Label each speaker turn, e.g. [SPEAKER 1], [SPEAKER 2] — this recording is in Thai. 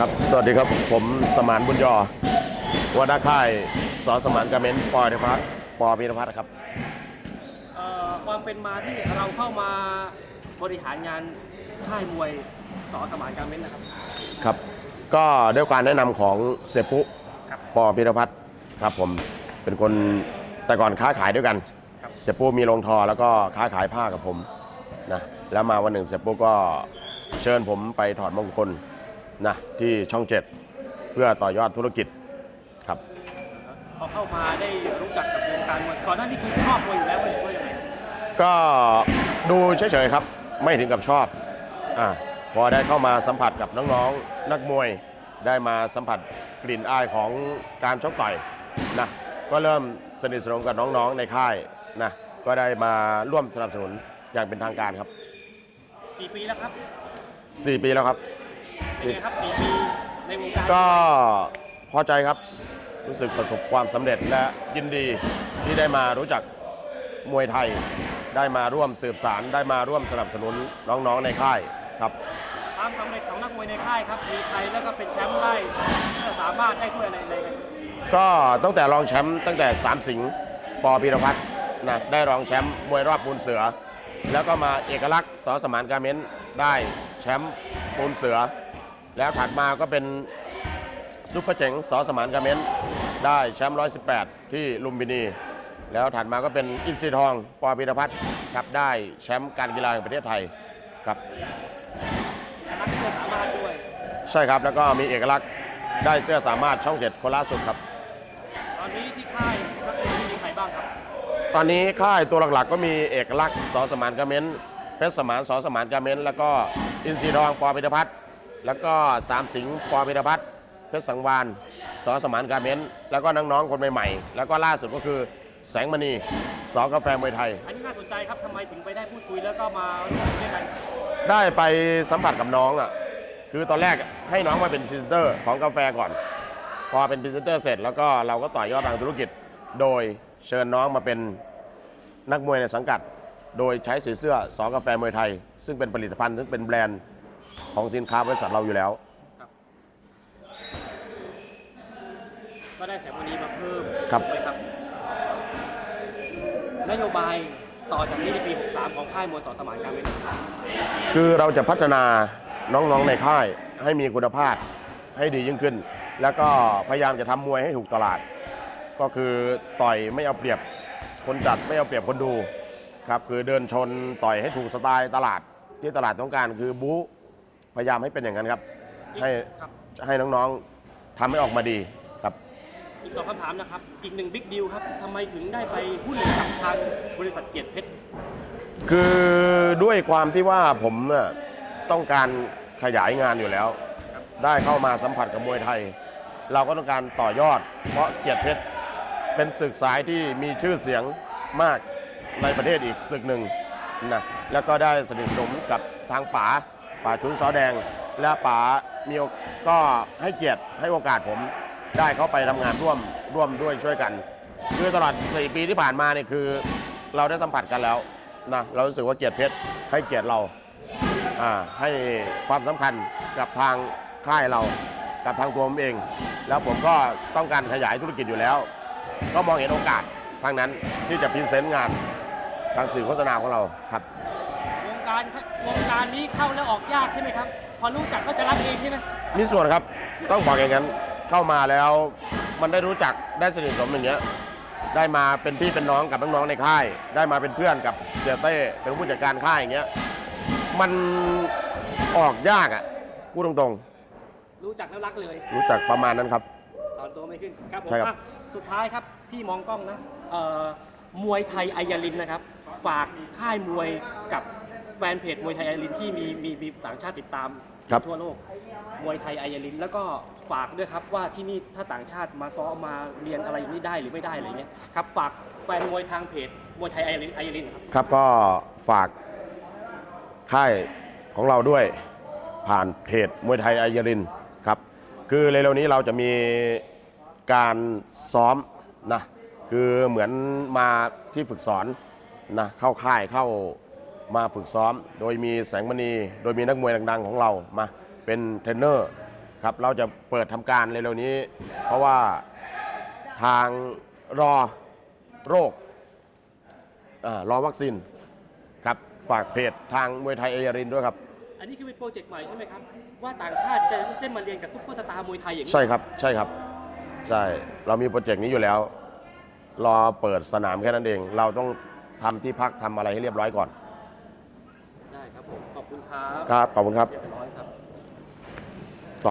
[SPEAKER 1] ครับ สวัสดีครับ ผมสมานบุญยอหัวหน้าค่ายสอสมานการเมนต์ปอยนภัสปอพีนภัสครับ
[SPEAKER 2] เอ่อความเป็นมาที่เราเข้ามาบริหารงานค่ายมวยสอสมานการเม้นนะครับ
[SPEAKER 1] ครับ ก็ด้วยการแนะนำของเสยปุ
[SPEAKER 2] ครับ
[SPEAKER 1] ปอพีนภัสครับผม เป็นคนแต่ก่อนค้าขายด้วยกัน
[SPEAKER 2] ครับ
[SPEAKER 1] เสียปุมีโรงทอแล้วก็ค้าขายผ้ากับผมนะ แล้วมาวันหนึ่งเสียปุก็เชิญผมไปถอดมงคล นะที่ช่องเจ็ดเพื่อต่อยอดธุรกิจครับ
[SPEAKER 2] พอเข้ามาได้รู้จักกับวงการมวยก่อนหน้านี้คือชอบมวยอยู่แล้วหรือว่ายังไง
[SPEAKER 1] ก็ดูเฉยๆครับ ไม่ถึงกับชอบอ่าพอได้เข้ามาสัมผัสกับน้องๆนักมวยได้มาสัมผัสกลิ่นอายของการชกต่อยนะก็เริ่มสนิทสนมกับน้องๆในค่ายนะก็ได้มาร่วมสนับสนุนอย่างเป็นทางการครับ
[SPEAKER 2] กี่ปีแล้วครับ
[SPEAKER 1] 4ปีแล้วครับ
[SPEAKER 2] เป็นไงครับสี่ปีในวงการ
[SPEAKER 1] ก็พอใจครับ รู้สึกประสบความสำเร็จและยินดีที่ได้มารู้จักมวยไทย ได้มาร่วมสืบสารได้มาร่วมสนับสนุนน้องๆในค่ายครับ
[SPEAKER 2] ความสำเร็จของนักมวยในค่ายครับมีไทยแล้วก็เป็นแชมป์ได้สามารถได้ถ้วยอะไรใน
[SPEAKER 1] ก็ตั้งแต่รองแชมป์ตั้งแต่สามสิงห์ปอพีรพัฒน์นะได้รองแชมป์มวยรอบปูนเสือ แล้วก็มาเอกลักษณ์สอสมานการเม้นได้แชมป์ปูนเสือ แล้วถัดมาก็เป็นซุปเปอร์เจ๋งสอสมานการเม้นได้แชมป์118 ที่ลุมพินี แล้วถัดมาก็เป็นอินทรีทองปอพีรพัฒน์ครับได้แชมป์การกีฬาแห่งประเทศไทยครับ
[SPEAKER 2] นักเพื่อสามารถด้วย
[SPEAKER 1] ใช่ครับแล้วก็มีเอกลักษณ์ได้เสื้อสามารถช่องเจ็ดคนล่าสุดครับ
[SPEAKER 2] ตอนนี้ที่ค่ายนักมวยที่มีใครบ้างครับ
[SPEAKER 1] ตอนนี้ค่ายตัวหลักๆ ก็มีเอกลักษณ์สอสมานกาเมนเพชรสมานสอสมานกาเมนแล้วก็อินทรีทองปอพิรพัฒน์ แล้วก็สามสิงห์ปอพิรพัฒน์เพชรสังวานสอสมานกาเมนแล้วก็น้องๆคนใหม่ๆ แล้วก็ล่าสุดก็คือแสงมณีสอกาแฟมวยไทย
[SPEAKER 2] อันนี้น่าสนใจครับทำไมถึงไปได้พูดคุยแล้วก็มาร่วมด้วยกัน
[SPEAKER 1] ได้ไปสัมผัสกับน้องอะคือตอนแรกให้น้องมาเป็นพรีเซนเตอร์ของกาแฟก่อน พอเป็นพรีเซนเตอร์เสร็จ แล้วก็เราก็ต่อยอดทางธุรกิจ โดยเชิญน้องมาเป็นนักมวยในสังกัด โดยใช้สีเสื้อสอกาแฟมวยไทย ซึ่งเป็นผลิตภัณฑ์ซึ่งเป็นแบรนด์ ของสินค้าบริษัทเราอยู่แล้ว
[SPEAKER 2] ก็ได้แสงมณีมาเพิ่ม
[SPEAKER 1] ครับ
[SPEAKER 2] ถูกไหมครับ นโยบายต่อจากนี้ในปี 63 ของค่ายมวยสอสมานการเงิน
[SPEAKER 1] คือเราจะพัฒนาน้องๆในค่ายให้มีคุณภาพให้ดียิ่งขึ้น แล้วก็พยายามจะทำมวยให้ถูกตลาด ก็คือต่อยไม่เอาเปรียบคนจัดไม่เอาเปรียบคนดูครับคือเดินชนต่อยให้ถูกสไตล์ตลาดที่ตลาดต้องการคือบู๊ พยายามให้เป็นอย่างนั้นครับ ให้
[SPEAKER 2] ครับ
[SPEAKER 1] ให้น้องๆทำให้ออกมาดีครับ
[SPEAKER 2] อีกสองคำถามนะครับ อีกหนึ่งบิ๊กดีลครับทำไมถึงได้ไปหุ้นกับทางบริษัทเกียรติเพชร
[SPEAKER 1] คือด้วยความที่ว่าผมน่ะต้องการขยายงานอยู่แล้ว ได้เข้ามาสัมผัสกับมวยไทย เราก็ต้องการต่อยอด เพราะเกียรติเพชรเป็นศึกสายที่มีชื่อเสียงมากในประเทศอีกศึกหนึ่งนะแล้วก็ได้สนิทสนมกับทางป๋า ป๋าชุนซอแดง และป๋ามีก็ให้เกียรติให้โอกาสผมได้เข้าไปทำงานร่วมร่วมด้วยช่วยกัน คือตลอด 4 ปีที่ผ่านมาเนี่ยคือ เราได้สัมผัสกันแล้วนะเรารู้สึกว่าเกียรติเพชรให้เกียรติเราอ่าให้ความสำคัญกับทางค่ายเรากับทางตัวผมเอง แล้วผมก็ต้องการขยายธุรกิจอยู่แล้ว ก็มองเห็นโอกาสทางนั้นที่จะพรีเซนต์งานทางสื่อโฆษณาของเราครับ
[SPEAKER 2] การวงการนี้เข้าแล้วออกยากใช่ไหมครับ พอรู้จักก็จะรักเองใช่ไหม
[SPEAKER 1] มีส่วนครับต้องบอกอย่างนั้นเข้ามาแล้วมันได้รู้จักได้สนิทสนมอย่างเงี้ยได้มาเป็นพี่เป็นน้องกับน้องๆในค่าย ได้มาเป็นเพื่อนกับเสียเต้เป็นผู้จัดการค่ายอย่างเงี้ยมันออกยากอะพูดตรง
[SPEAKER 2] รู้จักแล้วรักเลย
[SPEAKER 1] ๆ รู้จักประมาณนั้นครับ
[SPEAKER 2] ตอนตัวไม่ขึ้นครับผม
[SPEAKER 1] ใช่ครับ
[SPEAKER 2] อะสุดท้ายครับพี่มองกล้องนะเอ่อมวยไทยไอยาลินนะครับ ฝากค่ายมวยกับ แฟนเพจมวยไทยไอยาลินที่มีมีมีต่างชาติติดตาม
[SPEAKER 1] ครับ
[SPEAKER 2] ทั่วโลกมวยไทยไอยาลิน แล้วก็ฝากด้วยครับว่าที่นี่ถ้าต่างชาติมาซ้อมมาเรียนอะไรอย่างนี้ได้หรือไม่ได้อะไรเงี้ยครับฝากแฟนมวยทางเพจมวยไทยไอยาลินไอยาลินครับ
[SPEAKER 1] ครับก็ฝากค่ายของเราด้วยผ่านเพจมวยไทยไอยารินครับ คือเร็วๆนี้เราจะมีการซ้อมนะคือเหมือนมาที่ฝึกสอนนะเข้าค่ายเข้า มาฝึกซ้อม โดยมีแสงมณี โดยมีนักมวยดังๆ ของเรามาเป็นเทรนเนอร์ครับเราจะเปิดทำการเร็วๆนี้ เพราะว่าทางรอโรคอารอวัคซีนครับฝากเพจทางมวยไทยเอยารินด้วยครับ
[SPEAKER 2] อันนี้คือเป็นโปรเจกต์ใหม่ใช่ไหมครับ ว่าต่างชาติจะได้มาเรียนกับซุปเปอร์สตาร์มวยไทยอย่างนี้
[SPEAKER 1] ใช่ครับ ใช่ครับ ใช่ เรามีโปรเจกต์นี้อยู่แล้ว รอเปิดสนามแค่นั้นเอง เราต้องทำที่พักทำอะไรให้เรียบร้อยก่อน
[SPEAKER 2] ได้ ครับ ขอบคุณครับ
[SPEAKER 1] ขอบคุณครับ